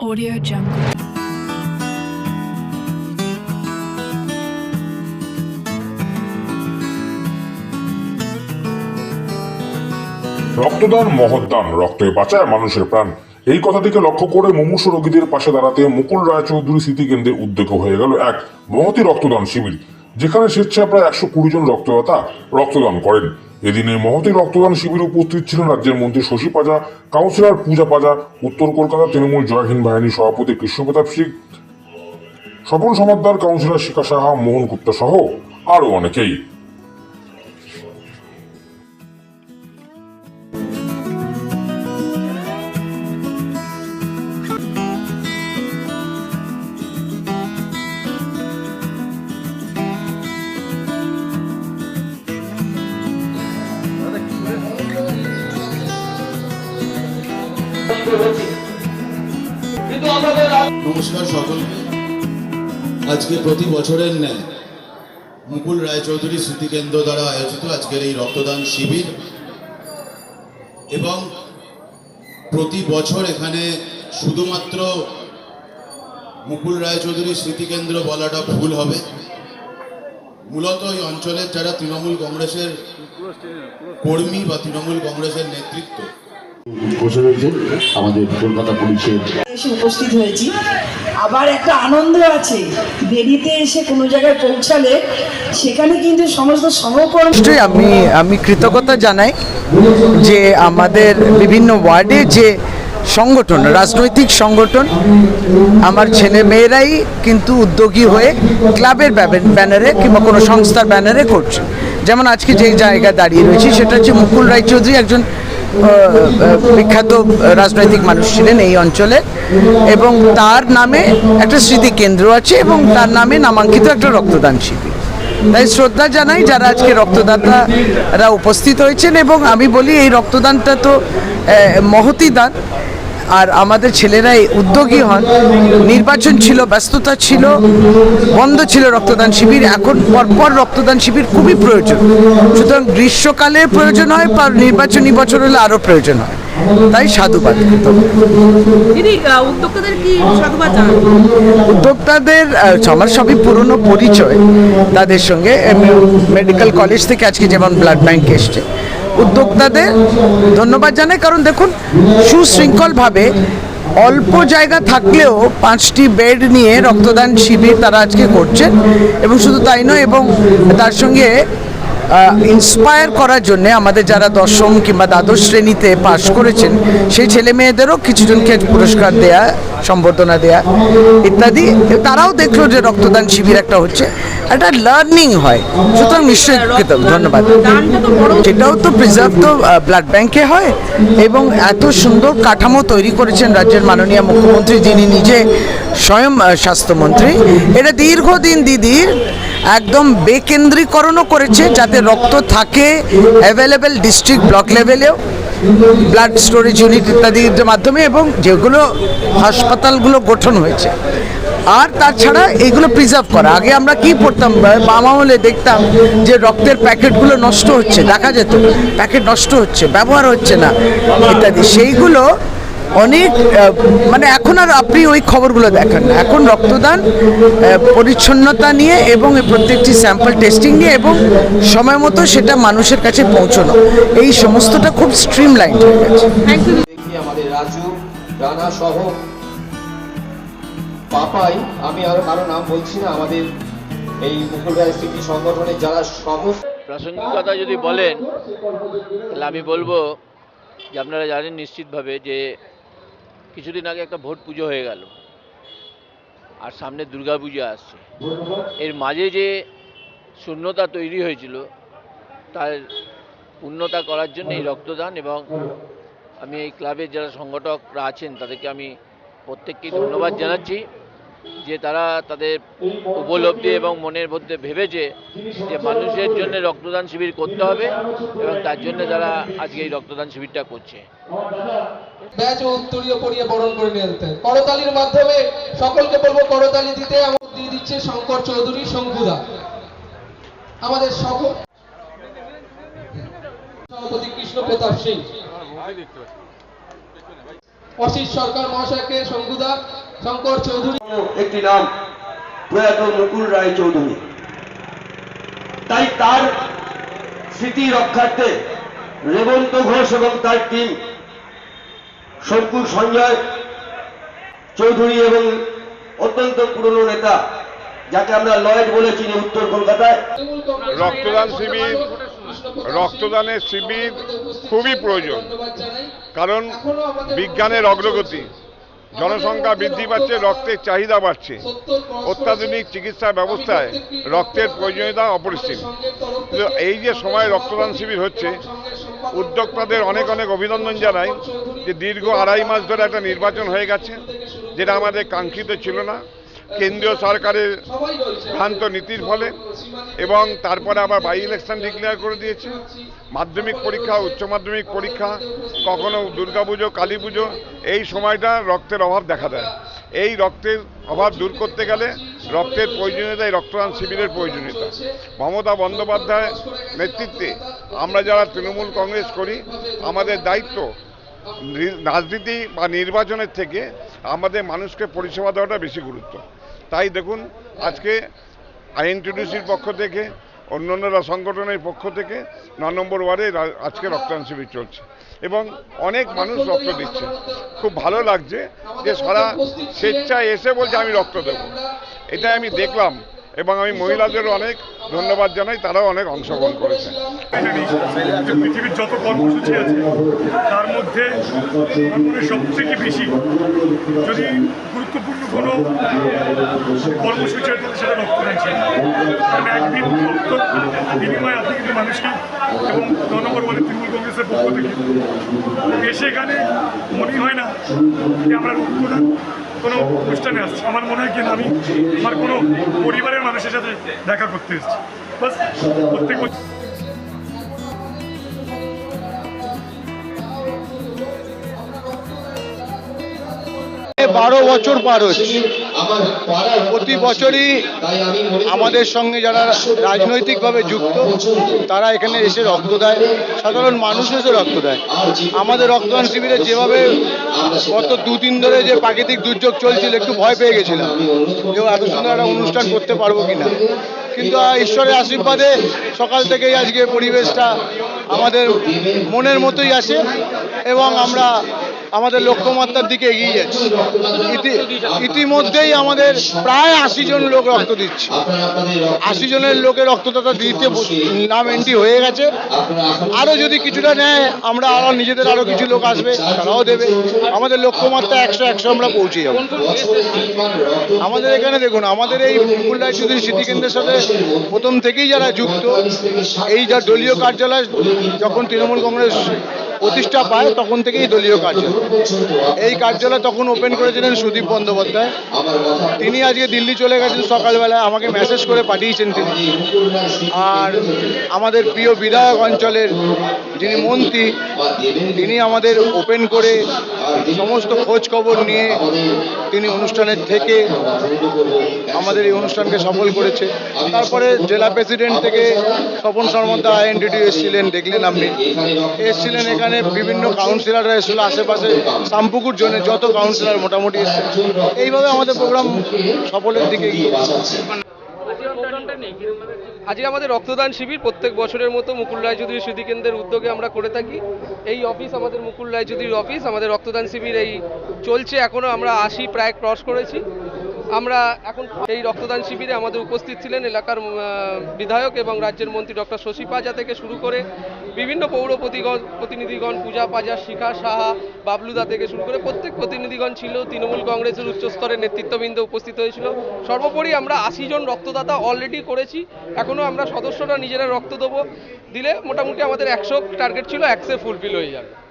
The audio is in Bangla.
Audio Jungle. রক্তদান মহৎদান রক্তে বাঁচায় মানুষের প্রাণ এই কথাটিকে লক্ষ্য করে মুমূর্ষ রোগীদের পাশে দাঁড়াতে মুকুল রায়চৌধুরী স্মৃতিকেন্দ্রে উদ্যোগ হয়ে গেল এক মহতি রক্তদান শিবির, যেখানে স্বেচ্ছায় প্রায় একশো কুড়ি জন রক্তদাতা রক্তদান করেন এদিনে মহতি রক্তদান শিবিরে উপস্থিত ছিলেন রাজ্যের মন্ত্রী শশী পাজা, কাউন্সিলর পূজা পাজা, উত্তর কলকাতা তৃণমূল জয়হীন বাহিনীর সভাপতি কৃষ্ণ প্রতাপ সিং স্বপন সমাদ্দার কাউন্সিলর শিখা সাহা, মোহন গুপ্তা সহ আরও অনেকেই। নমস্কার সকলকে। আজকে প্রতি বছরের ন্যায় মুকুল রায়চৌধুরী স্মৃতিকেন্দ্র দ্বারা আয়োজিত আজকের এই রক্তদান শিবির এবং প্রতি বছর এখানে শুধুমাত্র মুকুল রায়চৌধুরী স্মৃতিকেন্দ্র বলাটা ভুল হবে। মূলত এই অঞ্চলের যারা তৃণমূল কংগ্রেসের কর্মী বা তৃণমূল কংগ্রেসের নেতৃত্ব বসে রয়েছে আমাদের কলকাতা পুলিশের এসে উপস্থিত হয়েছি। আবার একটা আনন্দ আছে। দেরিতে এসে কোনো জায়গায় পৌঁছালে সেখানে কিন্তু সমস্ত সহকর্মী আমি আমি কৃতজ্ঞতা জানাই যে আমাদের বিভিন্ন ওয়ার্ডে যে সংগঠন রাজনৈতিক সংগঠন আমার ছেলে মেয়েরাই কিন্তু উদ্যোগী হয়ে ক্লাবের ব্যানারে কিংবা কোনো সংস্থার ব্যানারে করছে। যেমন আজকে যে জায়গায় দাঁড়িয়ে রয়েছি সেটা হচ্ছে মুকুল রায়চৌধুরী একজন বিখ্যাত রাজনৈতিক মানুষ ছিলেন এই অঞ্চলে এবং তার নামে একটা স্মৃতি কেন্দ্র আছে এবং তার নামে নামাঙ্কিত একটা রক্তদান শিবির। তাই শ্রদ্ধা জানাই যারা আজকে রক্তদাতারা উপস্থিত হয়েছেন এবং আমি বলি এই রক্তদানটা তো মহতি দান। আর আমাদের ছেলেরা এই উদ্যোগী হন। নির্বাচন ছিল ব্যস্ততা ছিল বন্ধ ছিল রক্তদান শিবির। এখন পরপর রক্তদান শিবির খুবই প্রয়োজন। সুতরাং গ্রীষ্মকালে প্রয়োজন হয় বা নির্বাচনী বছর হলে আরও প্রয়োজন হয়। তাই সাধুবাদ। উদ্যোক্তাদের আমার সবই পুরনো পরিচয়। তাদের সঙ্গে মেডিকেল কলেজ থেকে আজকে যেমন ব্লাড ব্যাংক এসছে। উদ্যোক্তাদের ধন্যবাদ জানাই। কারণ দেখুন, সুশৃঙ্খলভাবে অল্প জায়গা থাকলেও পাঁচটি বেড নিয়ে রক্তদান শিবির তারা আজকে করছেন। এবং শুধু তাই নয়, এবং তার সঙ্গে ইন্সপায়ার করার জন্য আমাদের যারা দশম কিংবা দ্বাদশ শ্রেণীতে পাশ করেছেন, সেই ছেলে মেয়েদেরও কিছুজনকে পুরস্কার দেয়া, সম্বর্ধনা দেয়া, ইত্যাদি। তারাও দেখল যে রক্তদান শিবির একটা হচ্ছে, একটা লার্নিং হয়। সুতরাং নিশ্চয়ই। ধন্যবাদ। সেটাও তো প্রিজার্ভ তো ব্লাড ব্যাংকে হয়, এবং এত সুন্দর কাঠামো তৈরি করেছেন রাজ্যের মাননীয় মুখ্যমন্ত্রী, যিনি নিজে স্বয়ং স্বাস্থ্যমন্ত্রী। এটা দীর্ঘদিন দিদির একদম বেকেন্দ্রীকরণও করেছে যাতে রক্ত থাকে অ্যাভেলেবেল ডিস্ট্রিক্ট ব্লক লেভেলেও ব্লাড স্টোরেজ ইউনিট ইত্যাদির মাধ্যমে এবং যেগুলো হাসপাতালগুলো গঠন হয়েছে। আর তাছাড়া এইগুলো প্রিজার্ভ করা। আগে আমরা কি পড়তাম? বাম আমলে দেখতাম যে রক্তের প্যাকেটগুলো নষ্ট হচ্ছে, দেখা যেত। প্যাকেট নষ্ট হচ্ছে, ব্যবহার হচ্ছে না, ইত্যাদি। সেইগুলো অনেক মানে এখন আর আপনি ওই খবরগুলো দেখেন না। এখন রক্তদান পরিচ্ছন্নতা নিয়ে এবং এই প্রত্যেকটি স্যাম্পল টেস্টিং নিয়ে এবং সময় মতো সেটা মানুষের কাছে পৌঁছানো। এই সমস্তটা খুব স্ট্রিম লাইন হয়ে গেছে। আমাদের রাজু রানা সহ পাপাই আমি আর কারও নাম বলছি না আমাদের এই মুকুল রায় স্মৃতি সংগঠনের যারা সমস্ত প্রাসঙ্গিকতা যদি বলেন তাহলে আমি বলব যে আপনারা জানেন নিশ্চিতভাবে যে কিছুদিন আগে একটা ভোট পুজো হয়ে গেল। আর সামনে দুর্গা পুজো আসছে। এর মাঝে যে শূন্যতা তৈরি হয়েছিল, তার পূর্ণতা করার জন্য এই রক্তদান এবং আমি এই ক্লাবের যারা সংগঠকরা আছেন, তাদেরকে আমি প্রত্যেককেই ধন্যবাদ জানাচ্ছি। যে তারা তাদের উপলব্ধি এবং মনের মধ্যে ভেবেছে যে মানুষের জন্য রক্তদান শিবির করতে হবে এবং তার জন্য তারা আজকে এই রক্তদান শিবিরটা করছে। করতালির মাধ্যমে সকলকে বলব, করতালি দিতে দিয়ে দিচ্ছে শঙ্কর চৌধুরী, শঙ্কুদা। আমাদের সকল সভাপতি কৃষ্ণ প্রতাপ সিং। অশিস সরকার মহাশয়কে শঙ্কুদা। শঙ্কর চৌধুরী। একটি নাম প্রয়াত মুকুল রায় চৌধুরী। তাই তার স্মৃতি রক্ষার্থে রেবন্ত ঘোষ এবং তার টিম শঙ্কুর সঞ্জয় চৌধুরী এবং অত্যন্ত পুরনো নেতা যাকে আমরা লয়েড বলে চিনি উত্তর কলকাতায়। রক্তদান শিবির রক্তদানের শিবির খুবই প্রয়োজন। কারণ বিজ্ঞানের অগ্রগতি। জনসংখ্যা বৃদ্ধি পাচ্ছে, রক্তের চাহিদা বাড়ছে। অত্যাধুনিক চিকিৎসা ব্যবস্থায় রক্তের প্রয়োজনীয়তা অপরিসীম। এই যে সময় রক্তদান শিবির হচ্ছে, উদ্যোক্তাদের অনেক অনেক অভিনন্দন জানাই যে দীর্ঘ আড়াই মাস ধরে একটা নির্বাচন হয়ে গেছে, যেটা আমাদের কাঙ্ক্ষিত ছিল না। কেন্দ্রীয় সরকারের ভ্রান্ত নীতির ফলে এবং তারপরে আবার বাই ইলেকশন ডিক্লেয়ার করে দিয়েছে। মাধ্যমিক পরীক্ষা, উচ্চ মাধ্যমিক পরীক্ষা, কখনো দুর্গাপুজো কালী পুজো, এই সময়টা রক্তের অভাব দেখা দেয়। এই রক্তের অভাব দূর করতে গেলে রক্তের প্রয়োজনীয়তা এই রক্তদান শিবিরের প্রয়োজনীয়তা। মমতা বন্দ্যোপাধ্যায়ের নেতৃত্বে আমরা যারা তৃণমূল কংগ্রেস করি, আমাদের দায়িত্ব রাজনীতি বা নির্বাচনের থেকে আমাদের মানুষকে পরিষেবা দেওয়াটা বেশি গুরুত্ব। তাই দেখুন, আজকে আইএনটিডিসির পক্ষ থেকে, অন্যান্যরা সংগঠনের পক্ষ থেকে ন নম্বর ওয়ার্ডে আজকে রক্তদান শিবির চলছে। এবং অনেক মানুষ রক্ত দিচ্ছে। খুব ভালো লাগছে যে সারা স্বেচ্ছায় এসে বলছে, আমি রক্ত দেব। এটা আমি দেখলাম এবং আমি মহিলাদেরও অনেক ধন্যবাদ জানাই, তারাও অনেক অংশগ্রহণ করেছে। পৃথিবীর যত কর্মসূচি আছে, তার মধ্যে আমার সব থেকে বেশি যদি গুরুত্বপূর্ণ কোনো কর্মসূচি আছে সেটা রক্তদান ছিল কারণ একদিন বিনিময়ে আপনি কিন্তু মানুষকে এবং জনগণ বলে তৃণমূল কংগ্রেসের পক্ষ থেকে। এসে এখানে মনে হয় না যে আমরা রক্তদান কোনো অনুষ্ঠানে আসছি। আমার মনে হয় কি আমি আমার কোনো পরিবারের মানুষের সাথে দেখা করতে এসেছি। বাস, প্রত্যেক বছর বারো বছর পার হচ্ছে। প্রতি বছরই আমাদের সঙ্গে যারা রাজনৈতিকভাবে যুক্ত, তারা এখানে এসে রক্ত দেয়। সাধারণ মানুষ এসে রক্ত দেয়। আমাদের রক্তদান শিবিরে যেভাবে গত দুদিন ধরে যে প্রাকৃতিক দুর্যোগ চলছিল, একটু ভয় পেয়ে গেছিলাম যে এত সুন্দর একটা অনুষ্ঠান করতে পারব কিনা। কিন্তু ঈশ্বরের আশীর্বাদে সকাল থেকেই আজকে পরিবেশটা আমাদের মনের মতোই আছে এবং আমরা আমাদের লক্ষ্যমাত্রার দিকে এগিয়ে যাচ্ছি। ইতি- ইতিমধ্যেই আমাদের প্রায় আশি জন লোক রক্ত দিচ্ছে। আশি জনের লোকের রক্তদাতা দিতে নাম এন্ট্রি হয়ে গেছে। আরও যদি কিছুটা নেয়, আমরা আরও নিজেদের আরও কিছু লোক আসবে, তারাও দেবে। আমাদের লক্ষ্যমাত্রা একশো একশো আমরা পৌঁছে যাব। আমাদের এখানে দেখুন, আমাদের এই রায় চৌধুরী স্মৃতিকেন্দ্রের সাথে প্রথম থেকেই যারা যুক্ত, এই যা দলীয় কার্যালয়, যখন তৃণমূল কংগ্রেস প্রতিষ্ঠা পায়, তখন থেকেই দলীয় কার্যালয়। এই কার্যালয় তখন ওপেন করেছিলেন সুদীপ বন্দ্যোপাধ্যায়। তিনি আজকে দিল্লি চলে গেছেন সকালবেলা আমাকে মেসেজ করে পাঠিয়েছেন তিনি। আর আমাদের প্রিয় বিধায়ক অঞ্চলের যিনি মন্ত্রী, তিনি আমাদের ওপেন করে সমস্ত খোঁজ খবর নিয়ে তিনি অনুষ্ঠানের থেকে আমাদের এই অনুষ্ঠানকে সফল করেছে। তারপরে জেলা প্রেসিডেন্ট থেকে স্বপন শর্মা আইএনডিডি এসেছিলেন, দেখলেন আপনি। এসেছিলেন এখানে। বিভিন্ন কাউন্সিলররা এসেছিল, আশেপাশে সামপুকুর জন্য যত কাউন্সিলর মোটামুটি এসেছে। এইভাবে আমাদের প্রোগ্রাম সফলের দিকে আজকে আমাদের রক্তদান শিবির, প্রত্যেক বছরের মতো মুকুল রায়চৌধুরী স্মৃতিকেন্দ্রের উদ্যোগে আমরা করে থাকি। এই অফিস আমাদের মুকুল রায়চৌধুরীর অফিস আমাদের রক্তদান শিবির এই চলছে। এখনও আমরা আশি প্রায় ক্রস করেছি। আমরা এখন এই রক্তদান শিবিরে আমাদের উপস্থিত ছিলেন এলাকার বিধায়ক এবং রাজ্যের মন্ত্রী ডক্টর শশী পাজা থেকে শুরু করে বিভিন্ন পৌর প্রতিনিধিগণ, পূজা পাজা, শিখা সাহা, বাবলুদা থেকে শুরু করে প্রত্যেক প্রতিনিধিগণ ছিল, তৃণমূল কংগ্রেসের উচ্চস্তরের নেতৃত্ববৃন্দ উপস্থিত হয়েছিল। সর্বোপরি আমরা আশি জন রক্তদাতা অলরেডি করেছি এখনও আমরা সদস্যরা নিজেরা রক্ত দেবো। দিলে মোটামুটি আমাদের একশো টার্গেট ছিল, একশো ফুলফিল হয়ে যাবে।